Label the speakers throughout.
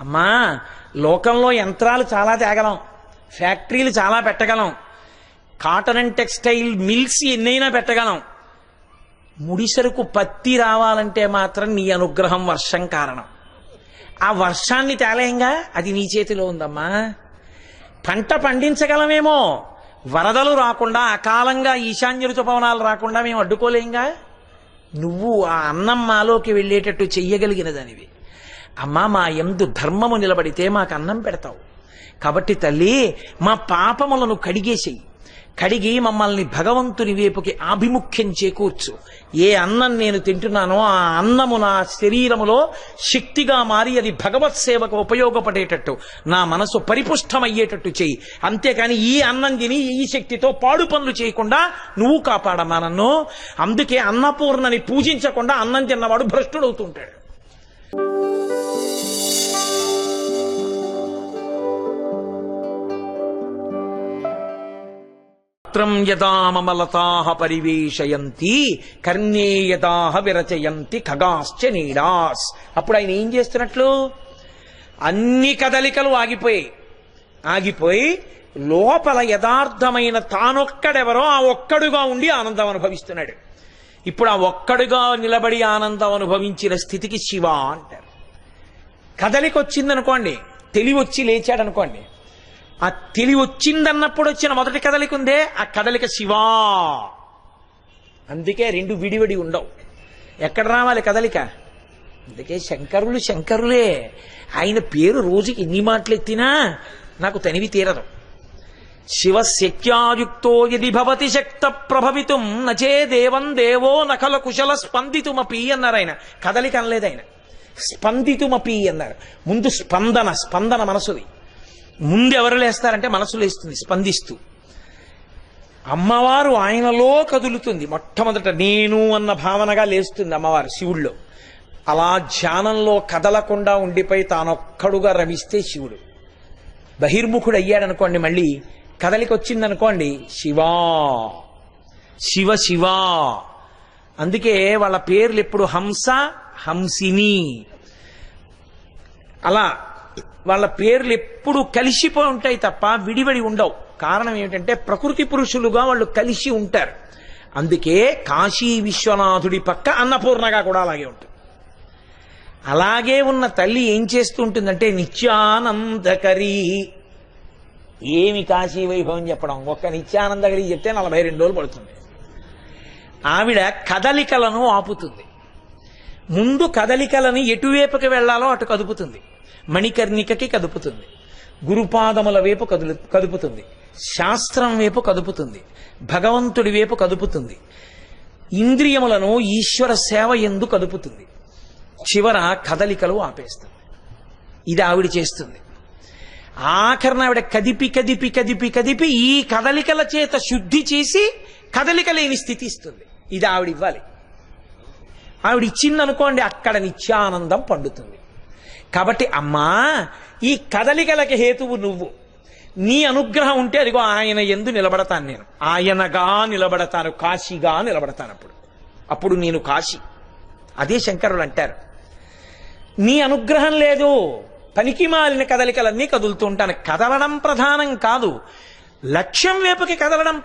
Speaker 1: అమ్మా లోకంలో యంత్రాలు చాలా తేగలం. ఫ్యాక్టరీలు చాలా పెట్టగలం. కాటన్ అండ్ టెక్స్టైల్ మిల్స్ ఎన్నైనా పెట్టగలం. ముడిసరుకు పత్తి రావాలంటే మాత్రం నీ అనుగ్రహం వర్షం కారణం. ఆ వర్షాన్ని తేలేంగా? అది నీ చేతిలో ఉందమ్మా. పంట పండించగలమేమో. వరదలు రాకుండా అకాలంగా ఈశాన్య ఋతుపవనాలు రాకుండా మేము అడ్డుకోలేంగా? నువ్వు ఆ అన్నం మాలోకి వెళ్ళేటట్టు చెయ్యగలిగినదనివి. అమ్మా మా ఎందు ధర్మము నిలబడితే మాకు అన్నం పెడతావు. కాబట్టి తల్లి మా పాపములను కడిగేసేయి. కడిగి మమ్మల్ని భగవంతుని వైపుకి ఆభిముఖ్యం చేకూర్చు. ఏ అన్నం నేను తింటున్నానో ఆ అన్నము నా శరీరములో శక్తిగా మారి అది భగవత్ సేవకు ఉపయోగపడేటట్టు నా మనసు పరిపుష్టమయ్యేటట్టు చెయ్యి అంతేకాని ఈ అన్నం తిని ఈ శక్తితో పాడు పనులు చేయకుండా నువ్వు కాపాడమ్మా నన్ను. అందుకే అన్నపూర్ణని పూజించకుండా అన్నం తిన్నవాడు భ్రష్టుడవుతుంటాడు. పత్రం యదా మమలతాహ పరివేశయంతి కర్ణే యదాహ విరచయంతి ఖగాశ్చ నీడాస్ అప్పుడు ఆయన ఏం చేస్తున్నట్లు? అన్ని కదలికలు ఆగిపోయాయి ఆగిపోయి లోపల యథార్థమైన తానొక్కడెవరో ఆ ఒక్కడుగా ఉండి ఆనందం అనుభవిస్తున్నాడు. ఇప్పుడు ఆ ఒక్కడుగా నిలబడి ఆనందం అనుభవించిన స్థితికి శివ అంటారు. కదలిక వచ్చిందనుకోండి తెలివి వచ్చి లేచాడనుకోండి ఆ తెలివి వచ్చిందన్నప్పుడు వచ్చిన మొదటి కదలిక ఉందే ఆ కదలిక శివా. అందుకే రెండు విడివిడి ఉండవు. ఎక్కడ రావాలి కదలిక? అందుకే శంకరులు శంకరులే. ఆయన పేరు రోజుకి ఎన్ని మాటలు ఎత్తినా నాకు తనివి తీరదు. శివశక్యాయుక్తో యది భవతి శక్త ప్రభవితం నచే దేవం దేవో నకల కుశల స్పందితుమపి అన్నారు ఆయన. కదలిక అనలేదు ఆయన. స్పందితుమపి అన్నారు. ముందు స్పందన స్పందన మనసుది. ముందు ఎవరు లేస్తారంటే మనసు లేస్తుంది స్పందిస్తూ. అమ్మవారు ఆయనలో కదులుతుంది. మొట్టమొదట నేను అన్న భావనగా లేస్తుంది అమ్మవారు శివుడిలో అలా ధ్యానంలో కదలకుండా ఉండిపోయి తానొక్కడుగా రమిస్తే శివుడు. బహిర్ముఖుడు అయ్యాడనుకోండి మళ్ళీ కదలికి వచ్చిందనుకోండి శివా. శివ శివా. అందుకే వాళ్ళ పేర్లు ఎప్పుడు హంస హంసిని. అలా వాళ్ళ పేర్లు ఎప్పుడు కలిసిపోయి ఉంటాయి తప్ప విడివడి ఉండవు. కారణం ఏమిటంటే ప్రకృతి పురుషులుగా వాళ్ళు కలిసి ఉంటారు. అందుకే కాశీ విశ్వనాథుడి పక్క అన్నపూర్ణగా కూడా అలాగే ఉంటుంది. అలాగే ఉన్న తల్లి ఏం చేస్తూ ఉంటుందంటే నిత్యానందకరి. ఏమి కాశీ వైభవం చెప్పడం? ఒక్క నిత్యానందకరి చెప్తే నలభై రెండు రోజులు పడుతుంది. ఆవిడ కదలికలను ఆపుతుంది. ముందు కదలికలని ఎటువైపుకి వెళ్ళాలో అటు కదుపుతుంది. మణికర్ణికకి కదుపుతుంది. గురుపాదముల వైపు కదులు కదుపుతుంది. శాస్త్రం వైపు కదుపుతుంది. భగవంతుడి వైపు కదుపుతుంది. ఇంద్రియములను ఈశ్వర సేవ ఎందు కదుపుతుంది. చివర కదలికలు ఆపేస్తుంది. ఇది ఆవిడ చేస్తుంది. ఆఖరణ ఆవిడ కదిపి కదిపి కదిపి కదిపి ఈ కదలికల చేత శుద్ధి చేసి కదలిక లేని స్థితి ఇస్తుంది. ఇది ఆవిడ ఇవ్వాలి. ఆవిడ ఇచ్చిందనుకోండి అక్కడ నిత్యానందం పండుతుంది. కాబట్టి అమ్మా ఈ కదలికలకి హేతువు నువ్వు. నీ అనుగ్రహం ఉంటే అదిగో ఆయన ఎందు నిలబడతాను నేను. ఆయనగా నిలబడతాను కాశీగా నిలబడతాను అప్పుడు. అప్పుడు నేను కాశీ. అదే శంకరులు అంటారు. నీ అనుగ్రహం లేదు పనికి మాలిన కదలికలన్నీ కదులుతూ ఉంటాను. కదలడం ప్రధానం కాదు లక్ష్యం వైపుకి కదలడం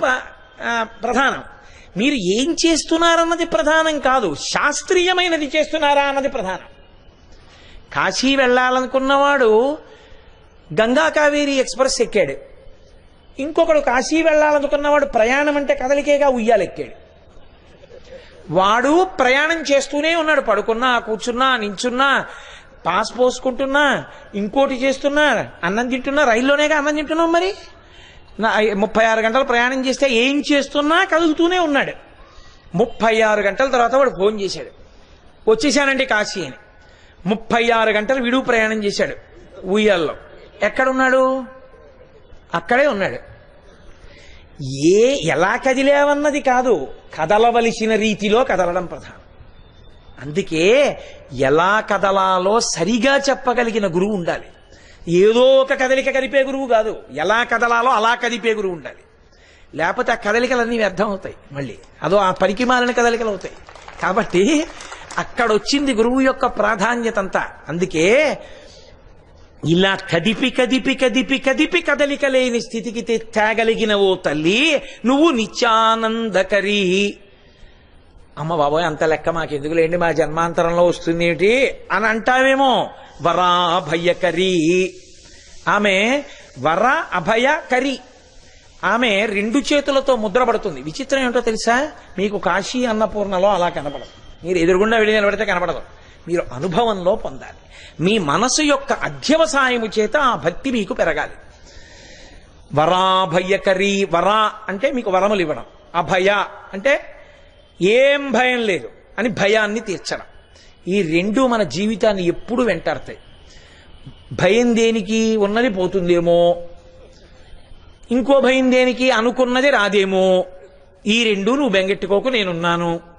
Speaker 1: ప్రధానం. మీరు ఏం చేస్తున్నారన్నది ప్రధానం కాదు శాస్త్రీయమైనది చేస్తున్నారా అన్నది ప్రధానం. కాశీ వెళ్ళాలనుకున్నవాడు గంగా కావేరి ఎక్స్ప్రెస్ ఎక్కాడు. ఇంకొకడు కాశీ వెళ్ళాలనుకున్నవాడు ప్రయాణం అంటే కదలికేగా ఉయ్యాలెక్కాడు వాడు ప్రయాణం చేస్తూనే ఉన్నాడు. పడుకున్నా కూర్చున్నా నించున్నా పాస్ పోసుకుంటున్నా ఇంకోటి చేస్తున్నా అన్నం తింటున్నా రైల్లోనేగా అన్నం తింటున్నాం మరి? నా ముప్పై ఆరు గంటలు ప్రయాణం చేస్తే ఏం చేస్తున్నా కదులుతూనే ఉన్నాడు. ముప్పై ఆరు గంటల తర్వాత వాడు ఫోన్ చేశాడు. వచ్చేసానండి కాశీ అని. ముప్పై ఆరు గంటలు విడువు ప్రయాణం చేశాడు ఉయ్యాల్లో. ఎక్కడున్నాడు? అక్కడే ఉన్నాడు. ఏ ఎలా కదిలేవన్నది కాదు. కదలవలసిన రీతిలో కదలడం ప్రధానం. అందుకే ఎలా కదలాలో సరిగా చెప్పగలిగిన గురువు ఉండాలి. ఏదో ఒక కదలిక కదిపే గురువు కాదు. ఎలా కదలాలో అలా కదిపే గురువు ఉండాలి. లేకపోతే ఆ కదలికలన్నీ వ్యర్థం అవుతాయి మళ్ళీ. అదో ఆ పనికి మారిన కదలికలు అవుతాయి. కాబట్టి అక్కడ వచ్చింది గురువు యొక్క ప్రాధాన్యత అంతా అందుకే ఇలా కదిపి కదిపి కదిపి కదిపి కదలిక లేని స్థితికి తే- తేగలిగిన ఓ తల్లి నువ్వు నిత్యానందకరి. అమ్మ బాబోయ్ అంత లెక్క మాకెందుకులేండి మా జన్మాంతరంలో వస్తుంది ఏమిటి అని అంటావేమో. వరా అభయకరి ఆమె వర అభయ కరి. ఆమె రెండు చేతులతో ముద్రపడుతుంది విచిత్రం ఏంటో తెలుసా? మీకు కాశీ అన్నపూర్ణలో అలా కనపడుతుంది మీరు ఎదురుగుండా వెళ్ళి నిలబడితే కనపడదు. మీరు అనుభవంలో పొందాలి. మీ మనసు యొక్క అధ్యవసాయము చేత ఆ భక్తి మీకు పెరగాలి. వరాభయకరీ వరా అంటే మీకు వరములు ఇవ్వడం. అభయ అంటే ఏం భయం లేదు అని భయాన్ని తీర్చడం. ఈ రెండు మన జీవితాన్ని ఎప్పుడు వెంటాడతాయి. భయం దేనికి? ఉన్నది పోతుందేమో. ఇంకో భయం దేనికి? అనుకున్నది రాదేమో. ఈ రెండు నువ్వు బెంగెట్టుకోకు నేనున్నాను.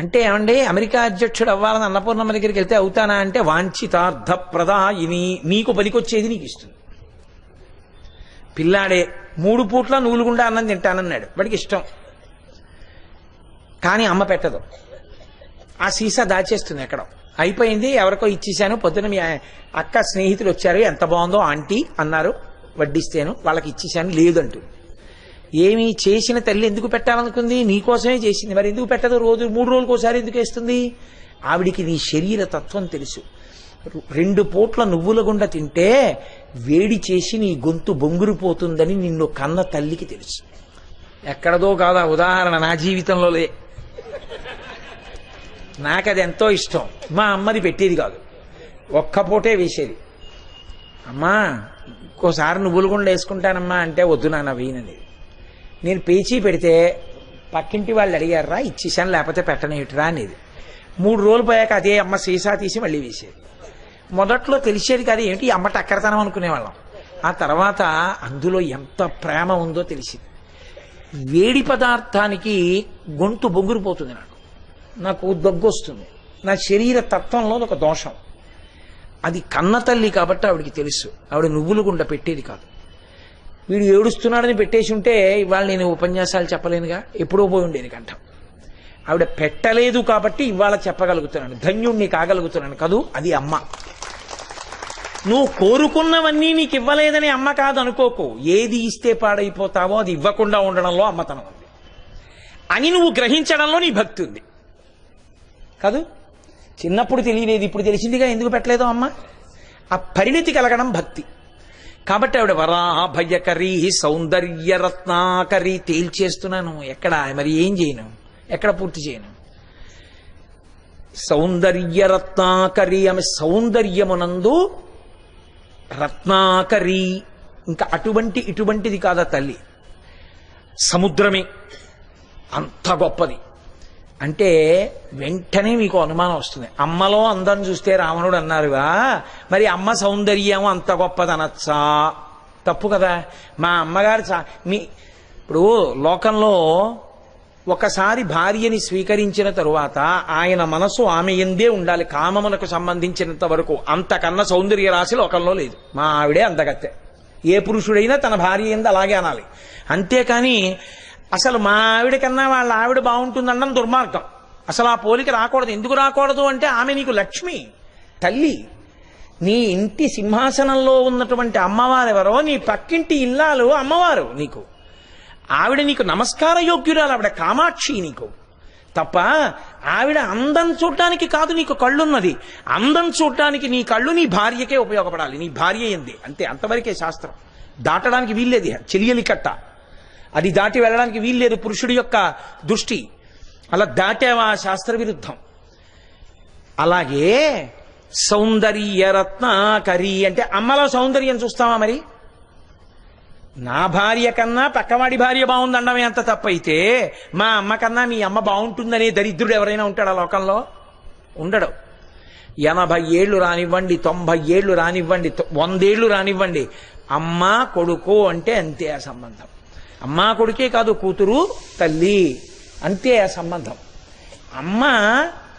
Speaker 1: అంటే ఏమండి? అమెరికా అధ్యక్షుడు అవ్వాలని అన్నపూర్ణమ్మ దగ్గరికి వెళ్తే అవుతానా అంటే వాంఛితార్థ ప్రదాయిని నీకు పనికొచ్చేది నీకు ఇస్తుంది పిల్లాడే మూడు పూట్ల నూలుగుండా అన్నం తింటానన్నాడు. వాడికి ఇష్టం. కానీ అమ్మ పెట్టదు. ఆ సీసా దాచేస్తుంది ఎక్కడ. అయిపోయింది ఎవరికో ఇచ్చేసాను పొద్దున మీ అక్క స్నేహితులు వచ్చారు. ఎంత బాగుందో ఆంటీ అన్నారు. వడ్డిస్తేను. వాళ్ళకి ఇచ్చేసాను లేదంటూ. ఏమి చేసిన తల్లి ఎందుకు పెట్టాలనుకుంది? నీకోసమే చేసింది. మరి ఎందుకు పెట్టదు? రోజు మూడు రోజులకు ఒకసారి ఎందుకు వేస్తుంది? ఆవిడికి నీ శరీర తత్వం తెలుసు. రెండు పూట్ల నువ్వుల గుండ తింటే వేడి చేసి నీ గొంతు బొంగురిపోతుందని నిన్ను కన్న తల్లికి తెలుసు. ఎక్కడదో కాదా ఉదాహరణ నా జీవితంలో లే. నాకు అది ఎంతో ఇష్టం. మా అమ్మది పెట్టేది కాదు. ఒక్క పూటే వేసేది. అమ్మా ఇంకోసారి నువ్వులు గుండ వేసుకుంటానమ్మా అంటే వద్దు నాన్న వేయనది నేను పేచీ పెడితే పక్కింటి వాళ్ళు అడిగారా ఇచ్చేసాను లేకపోతే పెట్టనేటిరా అనేది. మూడు రోజులు పోయాక అదే అమ్మ సీసా తీసి మళ్ళీ వేసేది. మొదట్లో తెలిసేది కాదు ఏమిటి అమ్మ టక్కరతనం అనుకునేవాళ్ళం. ఆ తర్వాత అందులో ఎంత ప్రేమ ఉందో తెలిసింది. వేడి పదార్థానికి గొంతు బొంగురిపోతుంది నాకు. నాకు దగ్గు వస్తుంది. నా శరీర తత్వంలో ఒక దోషం. అది కన్న తల్లి కాబట్టి ఆవిడికి తెలుసు. ఆవిడ నువ్వులు గుండ పెట్టేది కాదు. వీడు ఏడుస్తున్నాడని పెట్టేసి ఉంటే ఇవాళ నేను ఉపన్యాసాలు చెప్పలేనుగా ఎప్పుడో పోయి ఉండేది కంఠం. ఆవిడ పెట్టలేదు కాబట్టి ఇవాళ చెప్పగలుగుతున్నాను. ధన్యుణ్ణి కాగలుగుతున్నాను కదూ? అది అమ్మ. నువ్వు కోరుకున్నవన్నీ నీకు ఇవ్వలేదని అమ్మ కాదనుకోకు. ఏది ఇస్తే పాడైపోతావో అది ఇవ్వకుండా ఉండడంలో అమ్మతనం ఉంది. అని నువ్వు గ్రహించడంలో నీ భక్తి ఉంది. కాదు? చిన్నప్పుడు తెలియలేదు ఇప్పుడు తెలిసిందిగా ఎందుకు పెట్టలేదో అమ్మ? ఆ పరిణితి కలగడం భక్తి. కాబట్టి ఆవిడ వరాభయకరీ సౌందర్యరత్నాకరీ తేల్చేస్తున్నాను. ఎక్కడ? మరి ఏం చేయను? ఎక్కడ పూర్తి చేయను? సౌందర్యరత్నాకరి ఆమె సౌందర్యమునందు రత్నాకరి ఇంకా అటువంటి ఇటువంటిది కాదా తల్లి? సముద్రమే అంత గొప్పది. అంటే వెంటనే మీకు అనుమానం వస్తుంది. అమ్మలో అందం చూస్తే రావణుడు అన్నారుగా మరి అమ్మ సౌందర్యం అంత గొప్పదనొచ్చా? తప్పు కదా. మా అమ్మగారు చా మీ ఇప్పుడు లోకంలో ఒకసారి భార్యని స్వీకరించిన తరువాత ఆయన మనసు ఆమె ఎందే ఉండాలి కామమునకు సంబంధించినంత వరకు. అంతకన్నా సౌందర్య రాశి లోకంలో లేదు. మా ఆవిడే అందగత్తె ఏ పురుషుడైనా తన భార్య ఎందు అలాగే అనాలి. అంతేకాని అసలు మా ఆవిడ కన్నా వాళ్ళ ఆవిడ బాగుంటుందనడం దుర్మార్గం. అసలు ఆ పోలిక రాకూడదు. ఎందుకు రాకూడదు అంటే ఆమె నీకు లక్ష్మి తల్లి. నీ ఇంటి సింహాసనంలో ఉన్నటువంటి అమ్మవారు ఎవరో నీ పక్కింటి ఇల్లాలు అమ్మవారు నీకు. ఆవిడ నీకు నమస్కార యోగ్యురాలు ఆవిడ కామాక్షి నీకు. తప్ప ఆవిడ అందం చూడటానికి కాదు నీకు కళ్ళున్నది. అందం చూడటానికి నీ కళ్ళు నీ భార్యకే ఉపయోగపడాలి. నీ భార్య ఏంది అంతే అంతవరకే శాస్త్రం. దాటడానికి వీల్లేదు చెలియలి కట్ట. అది దాటి వెళ్ళడానికి వీల్లేదు పురుషుడి యొక్క దృష్టి. అలా దాటావా శాస్త్ర విరుద్ధం అలాగే సౌందర్య కరీ అంటే అమ్మలో సౌందర్యం చూస్తావా మరి? నా భార్య కన్నా పక్కవాడి భార్య బాగుందనడమే అంత తప్పైతే మా అమ్మ కన్నా మీ అమ్మ బాగుంటుందనే దరిద్రుడు ఎవరైనా ఉంటాడా లోకంలో? ఉండడు. ఎనభై ఏళ్ళు రానివ్వండి తొంభై ఏళ్ళు రానివ్వండి తొ- వందేళ్ళు రానివ్వండి. అమ్మ కొడుకు అంటే అంతే ఆ సంబంధం. అమ్మ కొడుకే కాదు కూతురు తల్లి అంతే ఆ సంబంధం. అమ్మ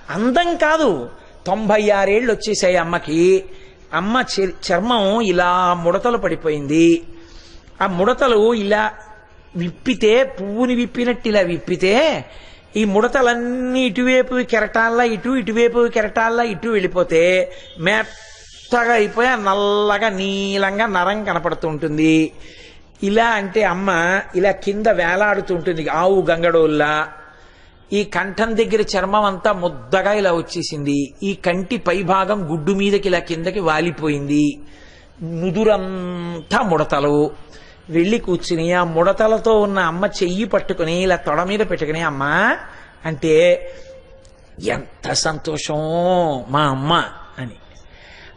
Speaker 1: అందం కాదు. తొంభై ఆరేళ్ళు వచ్చేసాయి అమ్మకి. అమ్మ చర్మం ఇలా ముడతలు పడిపోయింది. ఆ ముడతలు ఇలా విప్పితే పువ్వుని విప్పినట్టు ఇలా విప్పితే ఈ ముడతలన్నీ ఇటువైపు కెరటాల్లా ఇటు ఇటువైపు కెరటాల్లా ఇటు వెళ్ళిపోతే మెత్తగా అయిపోయి నల్లగా నీలంగా నరం కనపడుతూ ఉంటుంది. ఇలా అంటే అమ్మ ఇలా కింద వేలాడుతుంటుంది ఆవు గంగడోల్లా. ఈ కంఠం దగ్గర చర్మం అంతా ముద్దగా ఇలా వచ్చేసింది. ఈ కంటి పైభాగం గుడ్డు మీదకి ఇలా కిందకి వాలిపోయింది. నుదురంతా ముడతలు. వెళ్ళి కూర్చుని ఆ ముడతలతో ఉన్న అమ్మ చెయ్యి పట్టుకుని ఇలా తొడ మీద పెట్టుకుని అమ్మ అంటే ఎంత సంతోషం మా అమ్మ అని.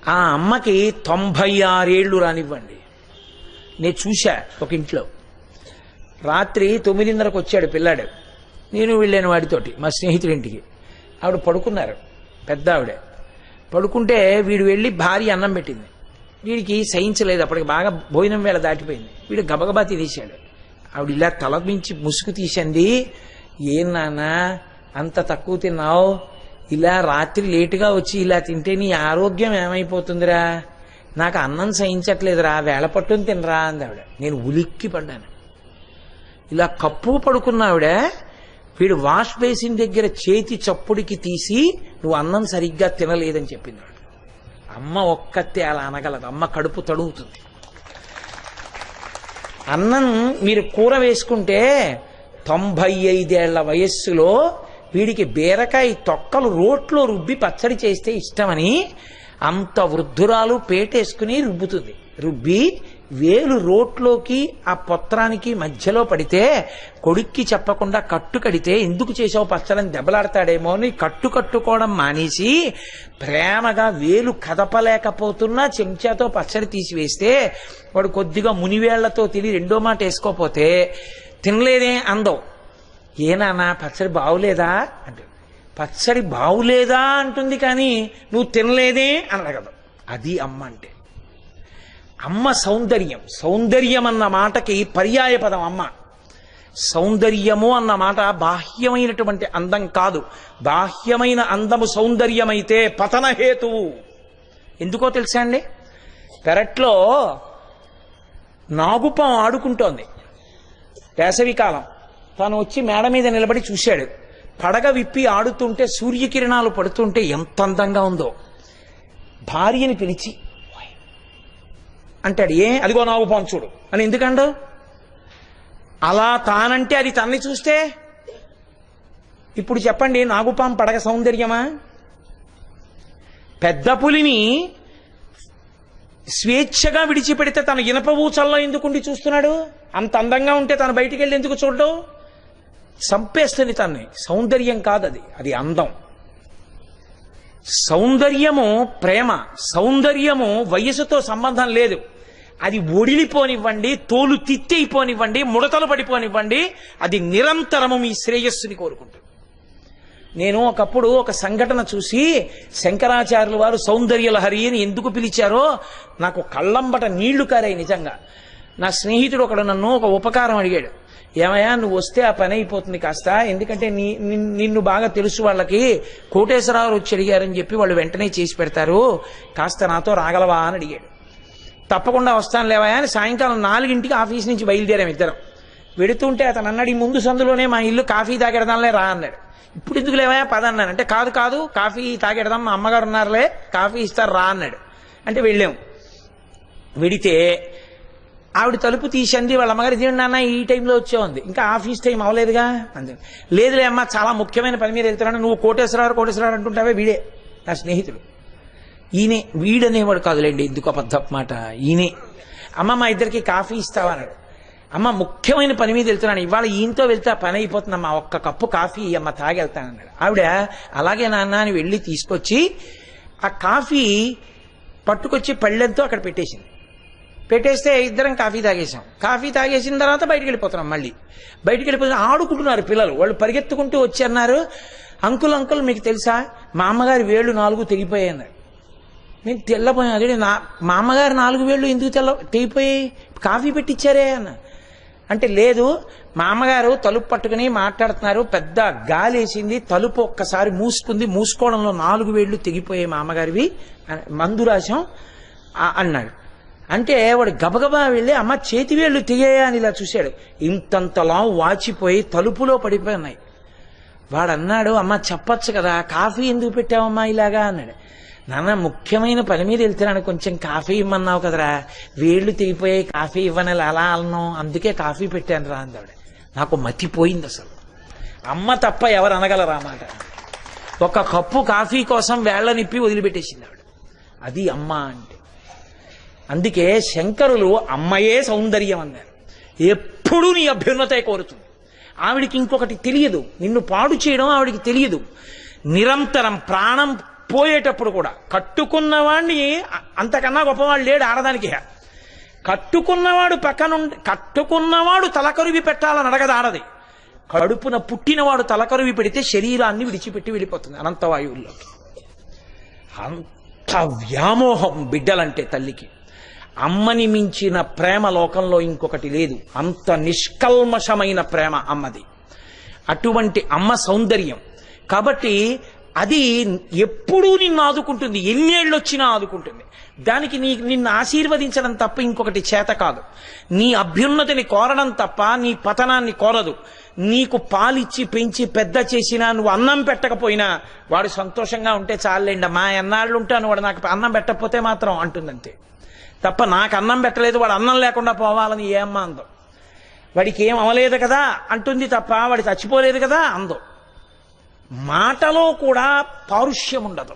Speaker 1: ఆ అమ్మకి తొంభై ఆరేళ్ళు రానివ్వండి. నేను చూశా ఒక ఇంట్లో. రాత్రి తొమ్మిదిన్నరకు వచ్చాడు పిల్లాడు. నేను వెళ్ళాను వాడితోటి మా స్నేహితుడింటికి. ఆవిడ పడుకున్నారు పెద్ద ఆవిడ. పడుకుంటే వీడు వెళ్ళి భార్య అన్నం పెట్టింది. వీడికి సహించలేదు అప్పటికి బాగా భోజనం వేళ దాటిపోయింది. వీడు గబగబా తినేశాడు. ఆవిడ ఇలా తల మించి ముసుగు తీసింది ఏం నాన్న అంత తక్కువ తిన్నావు? ఇలా రాత్రి లేటుగా వచ్చి ఇలా తింటే నీ ఆరోగ్యం ఏమైపోతుందిరా? నాకు అన్నం సహించట్లేదురా వేళ పట్టుని తినరా అంది ఆవిడ నేను ఉలిక్కి పడ్డాను. ఇలా కప్పు పడుకున్నావిడే వీడు వాష్ బేసిన్ దగ్గర చేతి చప్పుడికి తీసి నువ్వు అన్నం సరిగ్గా తినలేదని చెప్పింది ఆవిడ. అమ్మ ఒక్కతే అలా అనగలదు. అమ్మ కడుపు తడుగుతుంది అన్నం మీరు కూర వేసుకుంటే తొంభై ఐదేళ్ళ వయస్సులో వీడికి బీరకాయ తొక్కలు రోట్లో రుబ్బి పచ్చడి చేస్తే ఇష్టమని అంత వృద్ధురాలు పేటేసుకుని రుబ్బుతుంది. రుబ్బి వేలు రోట్లోకి ఆ పొత్రానికి మధ్యలో పడితే కొడుక్కి చెప్పకుండా కట్టు కడితే ఎందుకు చేసావు పచ్చడని దెబ్బలాడతాడేమో అని కట్టు కట్టుకోవడం మానేసి ప్రేమగా వేలు కదపలేకపోతున్నా చెంచాతో పచ్చడి తీసివేస్తే వాడు కొద్దిగా మునివేళ్ళతో తిని రెండో మాట వేసుకోపోతే తినలేదే అందం. ఏనా పచ్చడి బాగులేదా అంటే పచ్చడి బావులేదా అంటుంది కానీ నువ్వు తినలేదే అని అడగదు అది అమ్మ అంటే. అమ్మ సౌందర్యం. సౌందర్యం అన్న మాటకి పర్యాయ పదం అమ్మ. సౌందర్యము అన్న మాట బాహ్యమైనటువంటి అందం కాదు. బాహ్యమైన అందము సౌందర్యమైతే పతన హేతువు. ఎందుకో తెలుసా అండి? పెరట్లో నాగుపం ఆడుకుంటోంది. వేసవికాలం. తను వచ్చి మేడ మీద నిలబడి చూశాడు. పడగ విప్పి ఆడుతుంటే సూర్యకిరణాలు పడుతుంటే ఎంత అందంగా ఉందో. భార్యని పిలిచి అంటాడు ఏ? అదిగో నాగుపాం చూడు. అని ఎందుకండు అలా తానంటే అది తన్ని చూస్తే ఇప్పుడు చెప్పండి నాగుపాం పడగ సౌందర్యమా? పెద్ద పులిని స్వేచ్ఛగా విడిచిపెడితే తన ఇనప ఊచల్లో ఎందుకుండి చూస్తున్నాడు? అంత అందంగా ఉంటే తను బయటికి వెళ్ళి ఎందుకు చూడడం? చంపేస్తుంది తన్ని. సౌందర్యం కాదు అది అది. అందం సౌందర్యము ప్రేమ. సౌందర్యము వయసుతో సంబంధం లేదు. అది ఒడిలిపోనివ్వండి తోలు తిత్తైపోనివ్వండి ముడతలు పడిపోనివ్వండి అది నిరంతరము మీ శ్రేయస్సుని కోరుకుంటుంది. నేను ఒకప్పుడు ఒక సంఘటన చూసి శంకరాచార్యుల వారు సౌందర్య లహరి అని ఎందుకు పిలిచారో నాకు కళ్ళంబట నీళ్ళు కారాయి నిజంగా. నా స్నేహితుడు ఒకడు నన్ను ఒక ఉపకారం అడిగాడు. ఏమయ్యా నువ్వు వస్తే ఆ పని అయిపోతుంది కాస్త. ఎందుకంటే నీ నిన్ను బాగా తెలుసు వాళ్ళకి. కోటేశ్వరరావు వచ్చి అడిగారని చెప్పి వాళ్ళు వెంటనే చేసి పెడతారు. కాస్త నాతో రాగలవా అని అడిగాడు. తప్పకుండా వస్తాను లేవా అని సాయంకాలం నాలుగింటికి ఆఫీస్ నుంచి బయలుదేరాం ఇద్దరం. వెడుతుంటే అతను అన్నాడు ఈ ముందు సందులోనే మా ఇల్లు కాఫీ తాగెడదాంలే రా అన్నాడు. ఇప్పుడు ఎందుకు లేవా పద అన్నాను అంటే కాదు కాదు కాఫీ తాగెడదాం మా అమ్మగారు ఉన్నారులే కాఫీ ఇస్తారు రా అన్నాడు. అంటే వెళ్ళాం. వెడితే ఆవిడ తలుపు తీసింది వాళ్ళ అమ్మగారు ఇదేంటి నాన్న ఈ టైంలో వచ్చేఉంది ఇంకా ఆఫీస్ టైం అవ్వలేదుగా అంది. లేదులే అమ్మ చాలా ముఖ్యమైన పని మీద వెళ్తున్నాను. నువ్వు కోటేశ్వరరావు కోటేశ్వరరావు అంటుంటావే వీడే నా స్నేహితుడు. ఈయనే వీడనేవాడు కాదులేండి ఎందుకు అబద్ధపు మాట? ఈయనే. అమ్మ మా ఇద్దరికి కాఫీ ఇస్తావా అన్నాడు. అమ్మ ముఖ్యమైన పని మీద వెళ్తున్నాను. ఇవాళ ఈయనతో వెళ్తే ఆ పని అయిపోతుందమ్మా. ఒక్క కప్పు కాఫీ అమ్మ తాగెళ్తానన్నాడు ఆవిడ అలాగే నాన్న అని వెళ్ళి తీసుకొచ్చి ఆ కాఫీ పట్టుకొచ్చి పళ్ళెంతో అక్కడ పెట్టేసింది. పెట్టేస్తే ఇద్దరం కాఫీ తాగేసాం కాఫీ తాగేసిన తర్వాత బయటికి వెళ్ళిపోతున్నాం మళ్ళీ. బయటికి వెళ్ళిపోతే ఆడుకుంటున్నారు పిల్లలు. వాళ్ళు పరిగెత్తుకుంటూ వచ్చి అన్నారు అంకుల్ అంకుల్ మీకు తెలుసా? మా అమ్మగారి వేళ్ళు నాలుగు తెగిపోయాయి నేను తెల్లపోయాను. అదే నా మా అమ్మగారు నాలుగు వేళ్ళు ఎందుకు తెల్ల తెగిపోయి కాఫీ పెట్టిచ్చారే అన్న. అంటే లేదు మా అమ్మగారు తలుపు పట్టుకుని మాట్లాడుతున్నారు. పెద్ద గాలి వేసింది. తలుపు ఒక్కసారి మూసుకుంది. మూసుకోవడంలో నాలుగు వేళ్ళు తెగిపోయాయి మా అమ్మగారివి. మందు రాశాం. అన్నాడు. అంటే వాడు గబగబా వెళ్ళి అమ్మ చేతి వేళ్ళు తెయ్యా అని ఇలా చూశాడు. ఇంతంతలా వాచిపోయి తలుపులో పడిపోయినాయి వాడన్నాడు అమ్మ చెప్పచ్చు కదా కాఫీ ఎందుకు పెట్టావమ్మా ఇలాగా అన్నాడు. నాన్న ముఖ్యమైన పని మీద వెళ్తున్నాను కొంచెం కాఫీ ఇమ్మన్నావు కదరా. వేళ్ళు తెగిపోయాయి కాఫీ ఇవ్వని అలా అన్నాం అందుకే కాఫీ పెట్టాను రా అందావిడ నాకు మతిపోయింది అసలు. అమ్మ తప్ప ఎవరు అనగలరా అన్నమాట ఒక కప్పు కాఫీ కోసం వేళ్ళ నిప్పి వదిలిపెట్టేసింది ఆవిడ. అది అమ్మ అంటే. అందుకే శంకరులు అమ్మయే సౌందర్యం అన్నారు. ఎప్పుడూ నీ అభ్యున్నతే కోరుతుంది. ఆవిడికి ఇంకొకటి తెలియదు. నిన్ను పాడు చేయడం ఆవిడికి తెలియదు. నిరంతరం ప్రాణం పోయేటప్పుడు కూడా కట్టుకున్నవాడిని అంతకన్నా గొప్పవాడు లేడు ఆడదానికి కట్టుకున్నవాడు పక్కనుండి కట్టుకున్నవాడు తలకరువి పెట్టాలని అడగదు ఆడది. కడుపున పుట్టినవాడు తలకరువి పెడితే శరీరాన్ని విడిచిపెట్టి వెళ్ళిపోతుంది అనంతవాయువుల్లోకి. అంత వ్యామోహం బిడ్డలంటే తల్లికి. అమ్మని మించిన ప్రేమ లోకంలో ఇంకొకటి లేదు. అంత నిష్కల్మషమైన ప్రేమ అమ్మది. అటువంటి అమ్మ సౌందర్యం. కాబట్టి అది ఎప్పుడూ నిన్ను ఆదుకుంటుంది. ఎన్నేళ్ళు వచ్చినా ఆదుకుంటుంది. దానికి నీ నిన్ను ఆశీర్వదించడం తప్ప ఇంకొకటి చేత కాదు. నీ అభ్యున్నతిని కోరడం తప్ప నీ పతనాన్ని కోరదు. నీకు పాలిచ్చి పెంచి పెద్ద చేసినా నువ్వు అన్నం పెట్టకపోయినా వాడు సంతోషంగా ఉంటే చాలండి మా ఎన్నాళ్ళు ఉంటాను వాడు నాకు అన్నం పెట్టకపోతే మాత్రం అంటుందంతే. తప్ప నాకు అన్నం పెట్టలేదు వాడు అన్నం లేకుండా పోవాలని ఏ అమ్మ అందో. వాడికి ఏం అవలేదు కదా అంటుంది తప్ప వాడు చచ్చిపోలేదు కదా అందో. మాటలో కూడా పారుష్యం ఉండదు.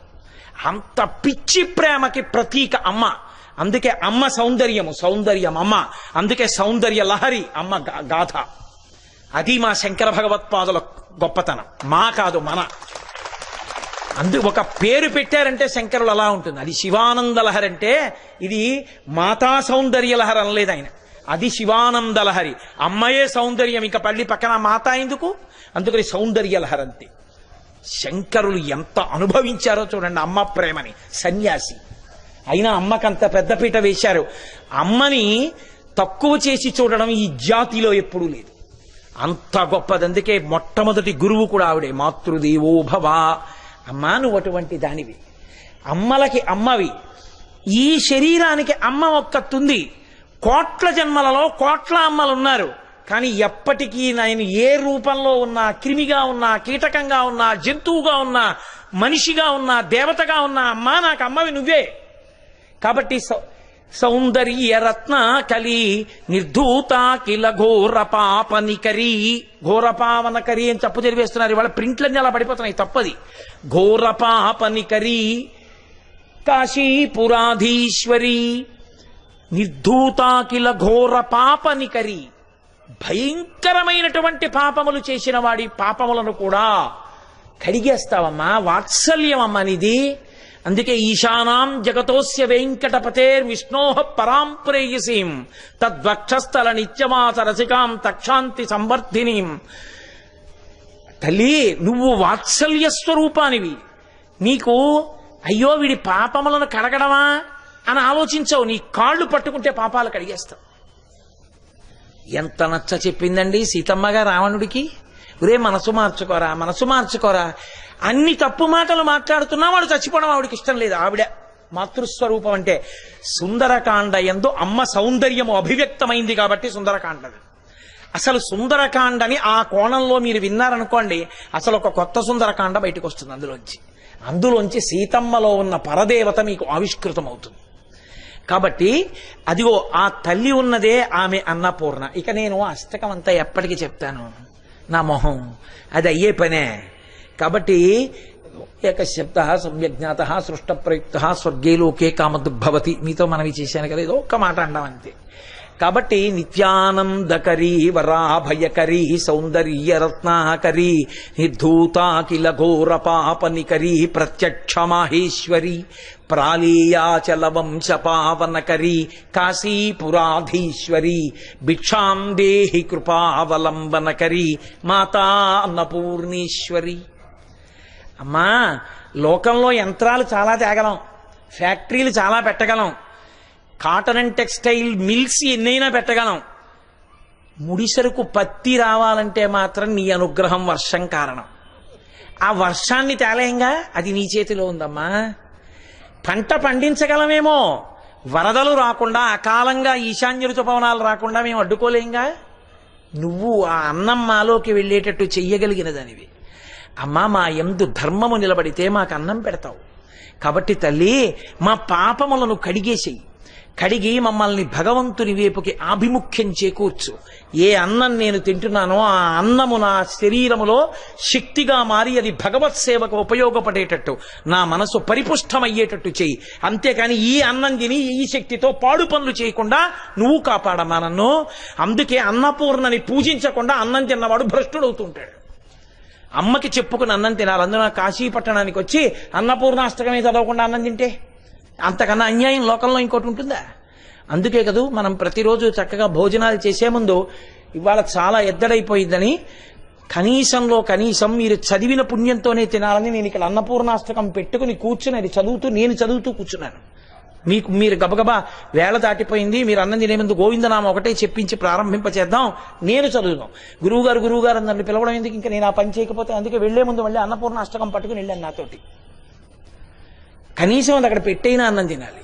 Speaker 1: అంత పిచ్చి ప్రేమకి ప్రతీక అమ్మ. అందుకే అమ్మ సౌందర్యము సౌందర్యం అమ్మ. అందుకే సౌందర్య లహరి అమ్మ గా- గాథ. అది మా శంకర భగవత్పాదుల గొప్పతనం. మా కాదు మన. అందు ఒక పేరు పెట్టారంటే శంకరులు అలా ఉంటుంది. అది శివానందలహరి అంటే ఇది మాతా సౌందర్య లహరి అనలేదు ఆయన. అది శివానందలహరి అమ్మయే సౌందర్యం. ఇంకా పల్లి పక్కన మాత ఎందుకు? అందుకని సౌందర్య లహరి అంతే. శంకరులు ఎంత అనుభవించారో చూడండి అమ్మ ప్రేమని. సన్యాసి. అయినా అమ్మకంత పెద్దపీట వేశారు. అమ్మని తక్కువ చేసి చూడడం ఈ జాతిలో ఎప్పుడూ లేదు. అంత గొప్పది అందుకే మొట్టమొదటి గురువు కూడా ఆవిడే మాతృదేవో భవ. అమ్మా నువ్వు అటువంటి దానివి. అమ్మలకి అమ్మవి. ఈ శరీరానికి అమ్మ ఒక్కతుంది కోట్ల జన్మలలో కోట్ల అమ్మలు ఉన్నారు కానీ ఎప్పటికీ నేను ఏ రూపంలో ఉన్నా క్రిమిగా ఉన్నా కీటకంగా ఉన్నా జంతువుగా ఉన్నా మనిషిగా ఉన్నా దేవతగా ఉన్నా అమ్మా నాకు అమ్మవి నువ్వే. కాబట్టి సౌందర్య రత్న కలి నిర్ధూత కిల ఘోర పాపనికరి ఘోర పావనకరి అని తప్పు జరివేస్తున్నారు ఇవాళ ప్రింట్లన్నీ అలా పడిపోతున్నాయి. తప్పది. ఘోర పాపనికరి కాశీపురాధీశ్వరి. నిర్ధూత కిల ఘోర పాపనికరి భయంకరమైనటువంటి పాపములు చేసిన వాడి పాపములను కూడా కడిగేస్తావమ్మా. వాత్సల్యం అమ్మా నీది. అందుకే ఈశానాం జగతోస్య వెంకటపతేర్ విష్ణోహ పరాం ప్రేయసీం. తద్వక్షస్థల నిత్యమాస రసికాం తక్షాంతి సంవర్ధినీం. తల్లి నువ్వు వాత్సల్య స్వరూపానివి. నీకు అయ్యో వీడి పాపములను కడగడమా అని ఆలోచించవు. నీ కాళ్ళు పట్టుకుంటే పాపాలు కడిగేస్తావు. ఎంత నచ్చ చెప్పిందండి సీతమ్మగా రావణుడికి? ఒరే మనసు మార్చుకోరా మనసు మార్చుకోరా. అన్ని తప్పు మాటలు మాట్లాడుతున్నా వాడు చచ్చిపోవడం ఆవిడకి ఇష్టం లేదు. ఆవిడ మాతృస్వరూపం అంటే సుందరకాండ ఎందు అమ్మ సౌందర్యము అభివ్యక్తమైంది కాబట్టి సుందరకాండది. అసలు సుందరకాండని ఆ కోణంలో మీరు విన్నారనుకోండి అసలు ఒక కొత్త సుందరకాండ బయటకు వస్తుంది అందులోంచి. అందులోంచి సీతమ్మలో ఉన్న పరదేవత మీకు ఆవిష్కృతం అవుతుంది కాబట్టి అదిగో ఆ తల్లి ఉన్నదే ఆమె అన్నపూర్ణ. ఇక నేను అష్టకం అంతా ఎప్పటికీ చెప్తాను. నా మొహం అది అయ్యే పనే. కాబట్టి ఏక శబ్ద సమ్యజ్ఞాత సృష్ట ప్రయుక్త స్వర్గే లోకే కామదుర్భవతి మీతో మనవి చేశాను కదా ఏదో ఒక్క మాట అండం అంతే. కాబట్టి నిత్యానందకరీ వరాభయకరీ సౌందర్య రత్నాకరీ నిర్ధూతాకిల ఘోర పాపనికరీ ప్రత్యక్ష మాహేశ్వరి ప్రాళీయాచల వంశ పావనకరీ కాశీపురాధీశ్వరి భిక్షాం దేహి కృపావలంబనకరీ మాతా అన్నపూర్ణేశ్వరి. అమ్మా లోకంలో యంత్రాలు చాలా తేగలం ఫ్యాక్టరీలు చాలా పెట్టగలం. కాటన్ అండ్ టెక్స్టైల్ మిల్స్ ఎన్నైనా పెట్టగలం. ముడిసరుకు పత్తి రావాలంటే మాత్రం నీ అనుగ్రహం వర్షం కారణం. ఆ వర్షాన్ని తేలేంగా? అది నీ చేతిలో ఉందమ్మా. పంట పండించగలమేమో. వరదలు రాకుండా అకాలంగా ఈశాన్య ఋతుపవనాలు రాకుండా మేము అడ్డుకోలేంగా? నువ్వు ఆ అన్నం మాలోకి వెళ్ళేటట్టు చెయ్యగలిగినదనివి. అమ్మా మా ఎందు ధర్మము నిలబడితే మాకు అన్నం పెడతావు. కాబట్టి తల్లి మా పాపములను కడిగేసేయి. కడిగి మమ్మల్ని భగవంతుని వైపుకి ఆభిముఖ్యం చేకూర్చు ఏ అన్నం నేను తింటున్నానో ఆ అన్నము నా శరీరములో శక్తిగా మారి అది భగవత్ సేవకు ఉపయోగపడేటట్టు నా మనసు పరిపుష్టమయ్యేటట్టు చెయ్యి అంతేకాని ఈ అన్నం తిని ఈ శక్తితో పాడు పనులు చేయకుండా నువ్వు కాపాడమ్మా నన్ను. అందుకే అన్నపూర్ణని పూజించకుండా అన్నం తిన్నవాడు భ్రష్టుడవుతుంటాడు. అమ్మకి చెప్పుకుని అన్నం తినాలి. అందున కాశీ పట్టణానికి వచ్చి అన్నపూర్ణాష్టకమే చదవకుండా అన్నం తింటే అంతకన్నా అన్యాయం లోకంలో ఇంకోటి ఉంటుందా? అందుకే కదూ మనం ప్రతిరోజు చక్కగా భోజనాలు చేసే ముందు ఇవాళ చాలా ఎద్దడైపోయిందని కనీసంలో కనీసం మీరు చదివిన పుణ్యంతోనే తినాలని నేను ఇక్కడ అన్నపూర్ణాష్టకం పెట్టుకుని కూర్చుని అది చదువుతూ నేను చదువుతూ కూర్చున్నాను. మీకు మీరు గబగబా వేళ దాటిపోయింది మీరు అన్నం తినే ముందు గోవిందనామ ఒకటే చెప్పించి ప్రారంభింపచేద్దాం నేను చదువుదాం. గురువుగారు గురువుగారు అందరిని పిలవడం ఎందుకు? ఇంకా నేను ఆ పని చేయకపోతే అందుకే వెళ్ళే ముందు మళ్ళీ అన్నపూర్ణ అష్టకం పట్టుకుని వెళ్ళాను నాతోటి. కనీసం అది అక్కడ పెట్టైనా అన్నం తినాలి.